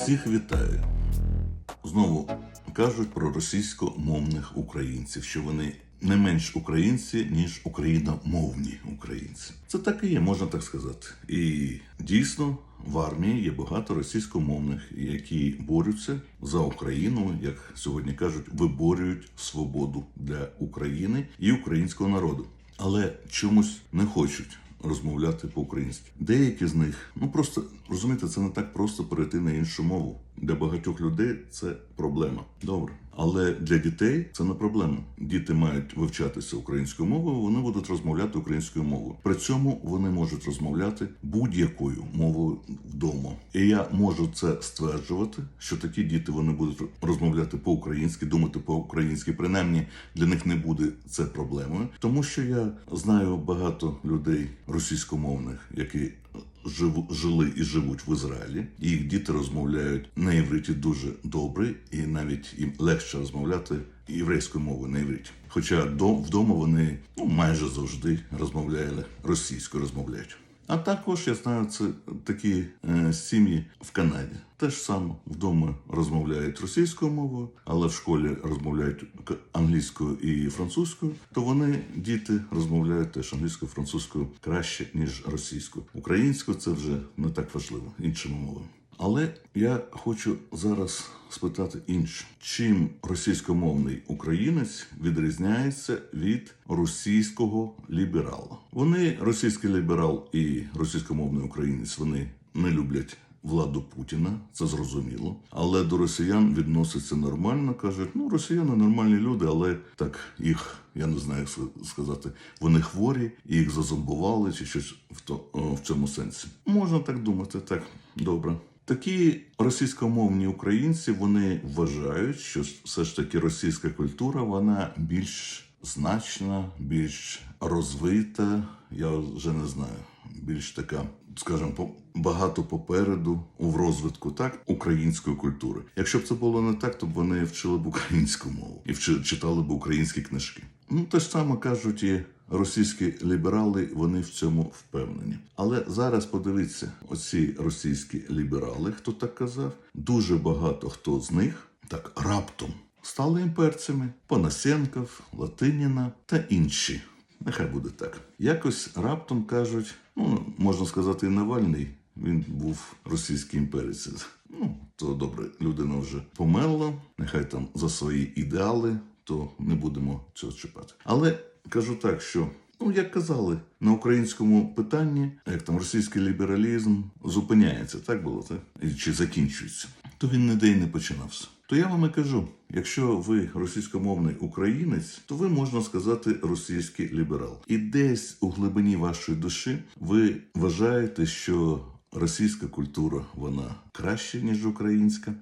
Всіх вітаю. Знову кажуть про російськомовних українців, що вони не менш українці, ніж україномовні українці. Це так і є, можна так сказати. І дійсно в армії є багато російськомовних, які борються за Україну, як сьогодні кажуть, виборюють свободу для України і українського народу, але чомусь не хочуть розмовляти по-українськи. Деякі з них, ну просто розумієте, це не так просто перейти на іншу мову. Для багатьох людей це проблема. Добре. Але для дітей це не проблема. Діти мають вивчатися українською мовою, вони будуть розмовляти українською мовою. При цьому вони можуть розмовляти будь-якою мовою вдома. І я можу це стверджувати, що такі діти вони будуть розмовляти по-українськи, думати по-українськи. Принаймні для них не буде це проблемою, тому що я знаю багато людей російськомовних, які жили і живуть в Ізраїлі. Їх діти розмовляють на євриті дуже добре, і навіть їм легше розмовляти єврейською мовою на євриті. Хоча до, вдома вони ну, майже завжди розмовляли російською розмовляють. А також я знаю, це такі е, сім'ї в Канаді. Те ж саме вдома розмовляють російською мовою, але в школі розмовляють англійською і французькою. То вони діти розмовляють теж англійською, французькою краще ніж російською. Українською це вже не так важливо іншими мовами. Але я хочу зараз спитати інше: чим російськомовний українець відрізняється від російського ліберала? Вони російський ліберал і російськомовний українець вони не люблять. Владу Путіна, це зрозуміло, але до росіян відносяться нормально. кажуть, ну росіяни нормальні люди, але так їх я не знаю, як сказати. Вони хворі, їх зазомбували чи щось в то в цьому сенсі. Можна так думати, так добре. Такі російськомовні українці вони вважають, що все ж таки російська культура вона більш значна, більш розвита. Я вже не знаю, більш така, скажімо, багато попереду в розвитку так української культури. Якщо б це було не так, то б вони вчили б українську мову і читали б українські книжки. Ну те ж саме кажуть і російські ліберали, вони в цьому впевнені. Але зараз подивіться, оці російські ліберали, хто так казав, дуже багато хто з них так раптом стали імперцями: Панасенков, Латиніна та інші. Нехай буде так. Якось раптом кажуть, ну можна сказати, і Навальний. Він був російський імперець. Ну, то добре, людина вже померла, нехай там за свої ідеали, то не будемо цього чіпати. Але кажу так, що ну як казали, на українському питанні, як там російський лібералізм зупиняється, так було, так? Чи закінчується, то він ніде й не починався. То я вам і кажу: якщо ви російськомовний українець, то ви можна сказати російський ліберал. І десь у глибині вашої душі ви вважаєте, що російська культура вона краще ніж українська,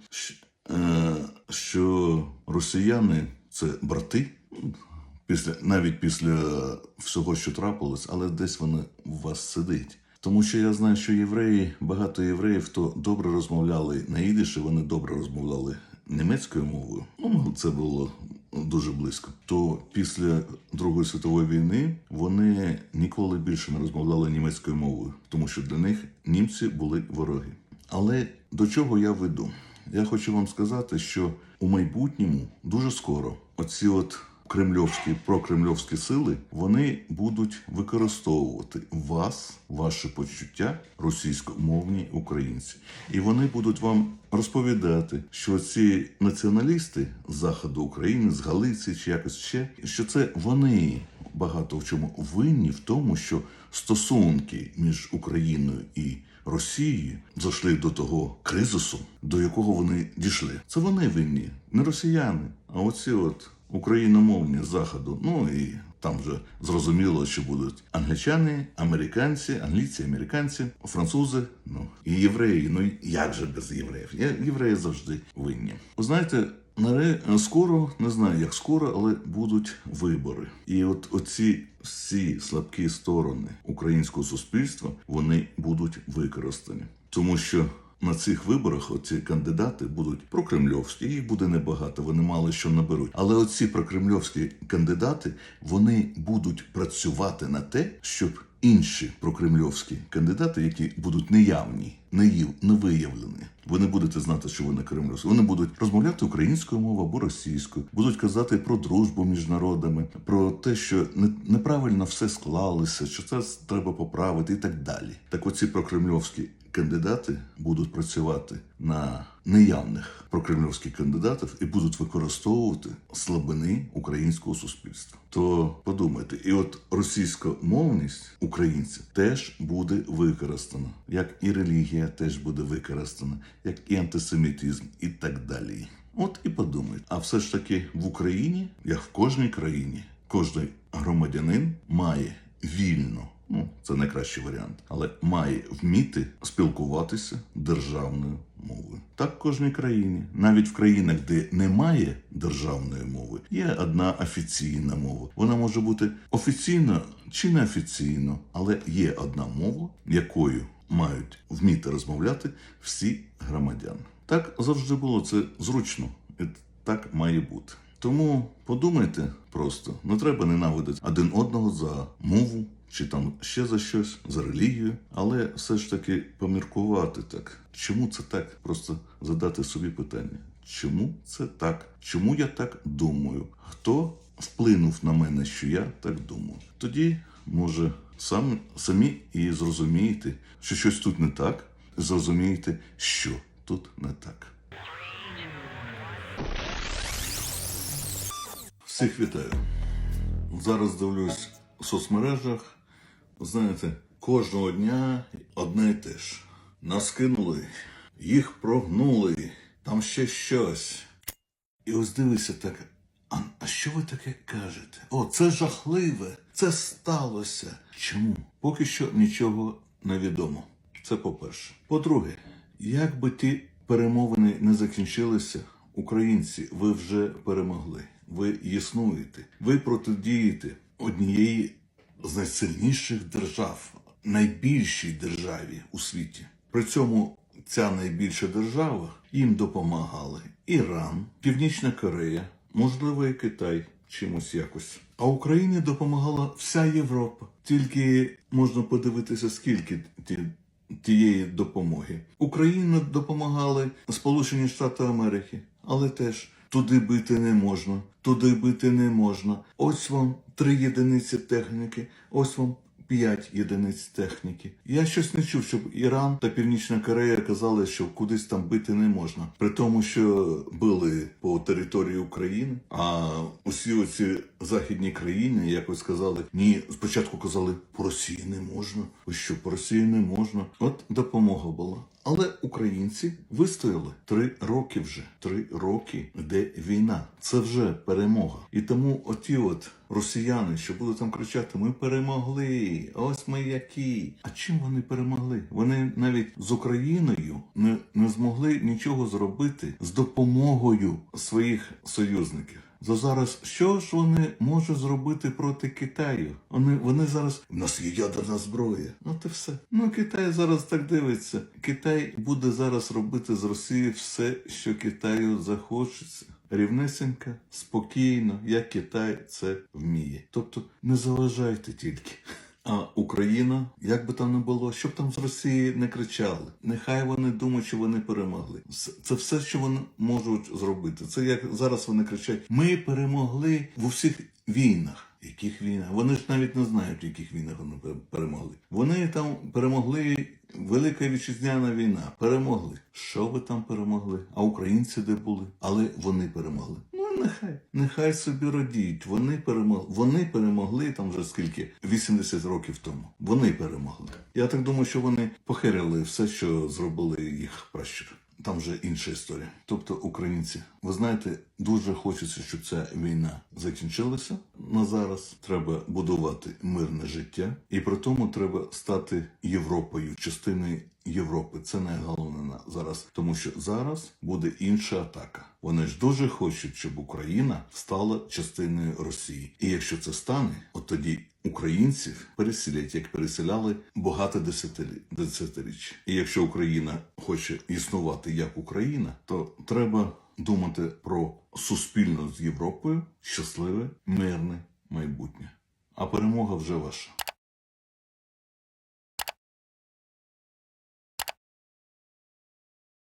е, що росіяни це брати. Після навіть після всього, що трапилось, але десь воно у вас сидить. Тому що я знаю, що євреї, багато євреїв, хто добре розмовляли на ідиші, вони добре розмовляли німецькою мовою. Ну, це було дуже близько. То після Другої світової війни вони ніколи більше не розмовляли німецькою мовою, тому що для них німці були вороги. Але до чого я веду? Я хочу вам сказати, що у майбутньому дуже скоро оці от кремльовські прокремльовські сили вони будуть використовувати вас, ваші почуття російськомовні українці, і вони будуть вам розповідати, що ці націоналісти з заходу України, з Галиці чи якось ще, що це вони багато в чому винні в тому, що стосунки між Україною і Росією зайшли до того кризису, до якого вони дійшли. Це вони винні, не росіяни, а оці от україномовні заходу. Ну і там вже зрозуміло, що будуть англічани, американці, англійці, американці, французи, ну і євреї. Ну як же без євреїв? Є- Євреї завжди винні. Ви знаєте. Скоро не знаю, як скоро, але будуть вибори, і от оці всі слабкі сторони українського суспільства вони будуть використані, тому що на цих виборах оці кандидати будуть прокремльовські, їх буде небагато, вони мало що наберуть. Але оці прокремльовські кандидати вони будуть працювати на те, щоб інші прокремльовські кандидати, які будуть неявні, неїв, не виявлені, ви не будете знати, що вони кремльовські. Вони будуть розмовляти українською мовою або російською, будуть казати про дружбу між народами, про те, що не- неправильно все склалося, що це треба поправити, і так далі. Так, оці прокремльовські кандидати будуть працювати на неявних прокремльовських кандидатів і будуть використовувати слабини українського суспільства. То подумайте, і от російськомовність українців теж буде використана, як і релігія теж буде використана, як і антисемітизм, і так далі. От і подумайте, а все ж таки в Україні, як в кожній країні, кожний громадянин має вільно. Ну, це найкращий варіант, але має вміти спілкуватися державною мовою. Так в кожній країні, навіть в країнах, де немає державної мови, є одна офіційна мова. Вона може бути офіційно чи неофіційно, але є одна мова, якою мають вміти розмовляти всі громадяни. Так завжди було це зручно, і так має бути. Тому подумайте просто, не треба ненавидити один одного за мову чи там ще за щось, за релігію, але все ж таки поміркувати так. Чому це так? Просто задати собі питання. Чому це так? Чому я так думаю? Хто вплинув на мене, що я так думаю? Тоді, може, сам, самі і зрозумієте, що щось тут не так, зрозумієте, що тут не так. Всіх вітаю. Зараз дивлюсь в соцмережах. Знаєте, кожного дня одне і те ж. Нас кинули, їх прогнули, там ще щось. І ось дивися так. А, а що ви таке кажете? О, це жахливе, це сталося. Чому? Поки що нічого не відомо. Це по-перше. По-друге, як би ті перемовини не закінчилися, українці, ви вже перемогли. Ви існуєте, ви протидієте однієї з найсильніших держав, найбільшій державі у світі. При цьому ця найбільша держава їм допомагали Іран, Північна Корея, можливо, і Китай чимось якось. А Україні допомагала вся Європа. Тільки можна подивитися, скільки ті, тієї допомоги. Україні допомагали Сполучені Штати Америки, але теж туди бити не можна, туди бити не можна. Ось вам три єдиниці техніки, ось вам. П'ять єдиниць техніки. Я щось не чув, щоб Іран та Північна Корея казали, що кудись там бити не можна. При тому, що били по території України, а усі оці західні країни якось сказали: ні, спочатку казали, по Росії не можна. Ось що по Росії не можна. От допомога була. Але українці вистояли три роки вже. Три роки йде війна. Це вже перемога. І тому оті от росіяни, що будуть там кричати: Ми перемогли! Ось ми які. А чим вони перемогли? Вони навіть з Україною не, не змогли нічого зробити з допомогою своїх союзників. За зараз що ж вони можуть зробити проти Китаю? Вони, вони зараз у нас є ядерна зброя. Ну і все. Ну Китай зараз так дивиться. Китай буде зараз робити з Росії все, що Китаю захочеться. Рівнесенька, спокійно, як Китай це вміє. Тобто не заважайте тільки. А Україна, як би там не було, щоб там з Росії не кричали. Нехай вони думають, що вони перемогли. Це все, що вони можуть зробити. Це як зараз вони кричать: Ми перемогли в усіх війнах. Яких війнах? Вони ж навіть не знають, в яких війнах вони перемогли. Вони там перемогли. Велика вітчизняна війна. Перемогли. Що ви там перемогли? А українці де були? Але вони перемогли. Ну нехай, нехай собі радіють. Вони перемогли. Вони перемогли там вже скільки? 80 років тому. Вони перемогли. Я так думаю, що вони похирили все, що зробили їх пращури. Там вже інша історія. Тобто, українці, ви знаєте, дуже хочеться, щоб ця війна закінчилася. На зараз треба будувати мирне життя, і при тому треба стати Європою, частиною Європи це не головне на- зараз, тому що зараз буде інша атака. Вони ж дуже хочуть, щоб Україна стала частиною Росії. І якщо це стане, от тоді українців переселять, як переселяли багато десятиріч. І якщо Україна хоче існувати як Україна, то треба думати про суспільно з Європою щасливе, мирне майбутнє. А перемога вже ваша.